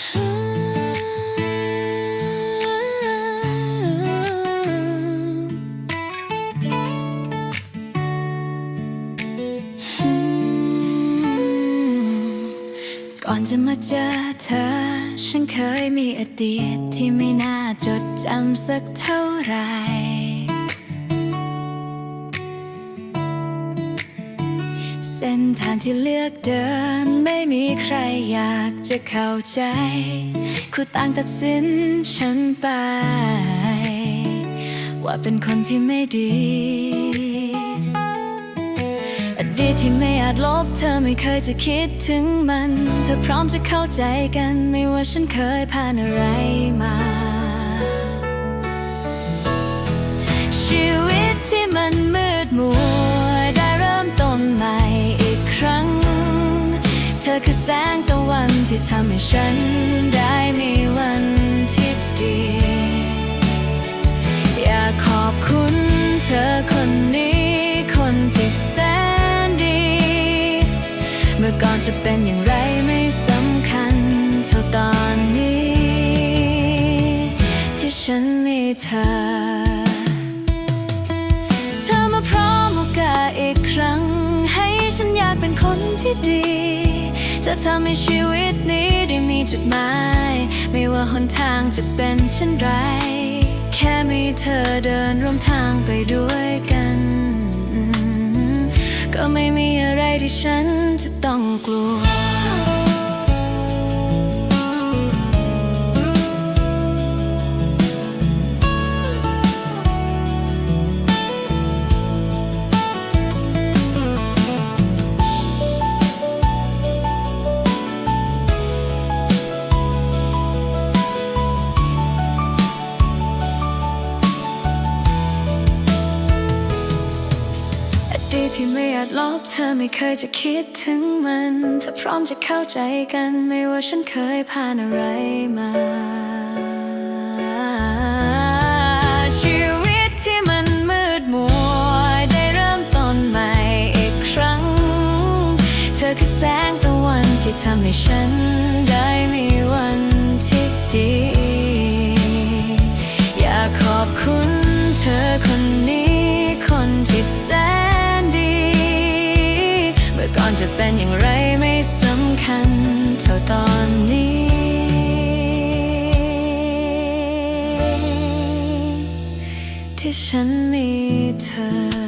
ก่อนจะมาเจอเธอ ฉันเคยมีอดีตที่ไม่น่าจดจำสักเท่าไหร่ เส้นทางที่เลือกเดินไม่มีใครอยากจะเข้าใจคู่ต่างตัดสินฉันไป ว่าเป็นคนที่ไม่ดีอดีตที่ไม่อาจลบเธอไม่เคยจะคิดถึงมัน เธอพร้อมจะเข้าใจกันไม่ว่าฉันเคยผ่านอะไรมาชีวิตที่มันมืดมัว สงตะวันที่ทำให้ฉันได้มีวันที่ดี อยากขอบคุณเธอคนนี้ คนที่แสนดี เมื่อก่อนจะเป็นอย่างไรไม่สำคัญเท่าตอนนี้ ที่ฉันมีเธอ เธอมาพร้อมโอกาสอีกครั้ง ให้ฉันอยากเป็นคนที่ดี จะทำให้ชีวิตนี้ได้มีจุดหมาย ไม่ว่าหนทางจะเป็นเช่นไร แค่มีเธอเดินร่วมทางไปด้วยกัน ก็ไม่มีอะไรที่ฉันจะต้องกลัวีที่ไม่อาจลบเธอไม่เคยจะคิดถึงมันเธอพร้อมจะเข้าใจกันไม่ว่าฉันเคยผ่านอะไรมาชีวิตที่มันมืดมัวได้เริ่มต้นใหม่อีกครั้ง เธอคือแสงตะวันที่ทำให้ฉันได้มีวันที่ดี อยากขอบคุณเธอคนนี้คนที่แสน่ก่อนจะเป็นอย่างไรไม่สำคัญเท่าตอนนี้ ที่ฉันมีเธอ